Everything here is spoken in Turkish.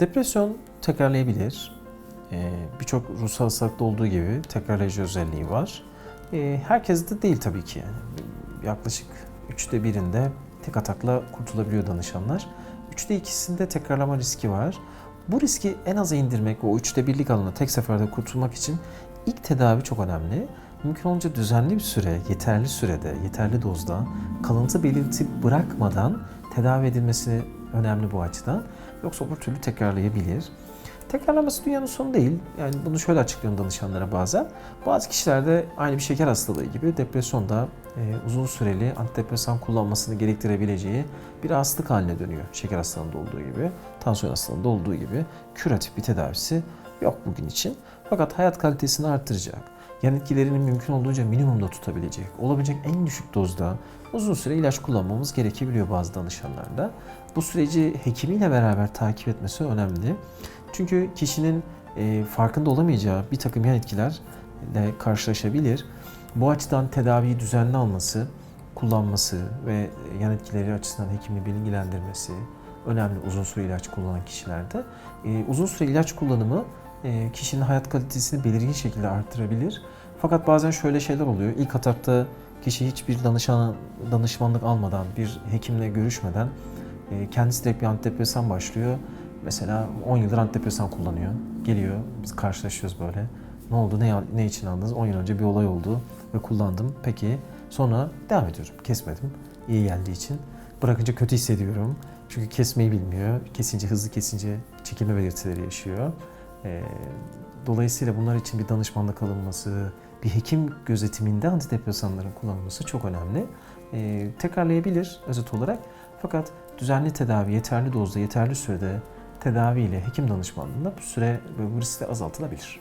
Depresyon tekrarlayabilir. Ee, Birçok ruhsal hastalıkta olduğu gibi tekrarlayıcı özelliği var. Ee, Herkeste değil tabii ki. Yaklaşık üçte birinde tek atakla kurtulabiliyor danışanlar. Üçte ikisinde tekrarlama riski var. Bu riski en aza indirmek ve o üçte birlik alana tek seferde kurtulmak için ilk tedavi çok önemli. Mümkün olunca düzenli bir süre, yeterli sürede, yeterli dozda kalıntı belirti bırakmadan tedavi edilmesi önemli bu açıdan. Yoksa öbür türlü tekrarlayabilir. Tekrarlaması dünyanın sonu değil. Yani bunu şöyle açıklıyorum danışanlara bazen. Bazı kişilerde aynı bir şeker hastalığı gibi depresyonda e, uzun süreli antidepresan kullanmasını gerektirebileceği bir hastalık haline dönüyor. Şeker hastalığında olduğu gibi, tansiyon hastalığında olduğu gibi küratif bir tedavisi yok bugün için. Fakat hayat kalitesini arttıracak, yan etkilerini mümkün olduğunca minimumda tutabilecek, olabilecek en düşük dozda uzun süre ilaç kullanmamız gerekebiliyor bazı danışanlarda. Bu süreci hekimiyle beraber takip etmesi önemli. Çünkü kişinin e, farkında olamayacağı bir takım yan etkilerle karşılaşabilir. Bu açıdan tedaviyi düzenli alması, kullanması ve yan etkileri açısından hekimi bilgilendirmesi önemli uzun süre ilaç kullanan kişilerde. E, uzun süre ilaç kullanımı kişinin hayat kalitesini belirgin şekilde arttırabilir. Fakat bazen şöyle şeyler oluyor. İlk atakta kişi hiçbir danışan, danışmanlık almadan, bir hekimle görüşmeden e, kendisi direkt bir antidepresan başlıyor. Mesela 10 yıldır antidepresan kullanıyor. Geliyor, biz karşılaşıyoruz böyle. Ne oldu, ne, ne için aldınız? 10 yıl önce bir olay oldu ve kullandım. Peki sonra devam ediyorum. Kesmedim. İyi geldiği için. Bırakınca kötü hissediyorum. Çünkü kesmeyi bilmiyor. Kesince, hızlı kesince çekilme belirtileri yaşıyor. Ee, dolayısıyla bunlar için bir danışmanlık alınması, bir hekim gözetiminde antidepresanların kullanılması çok önemli. Ee, tekrarlayabilir özet olarak. Fakat düzenli tedavi, yeterli dozda, yeterli sürede tedaviyle hekim danışmanlığında bu süre ve bu risk de azaltılabilir.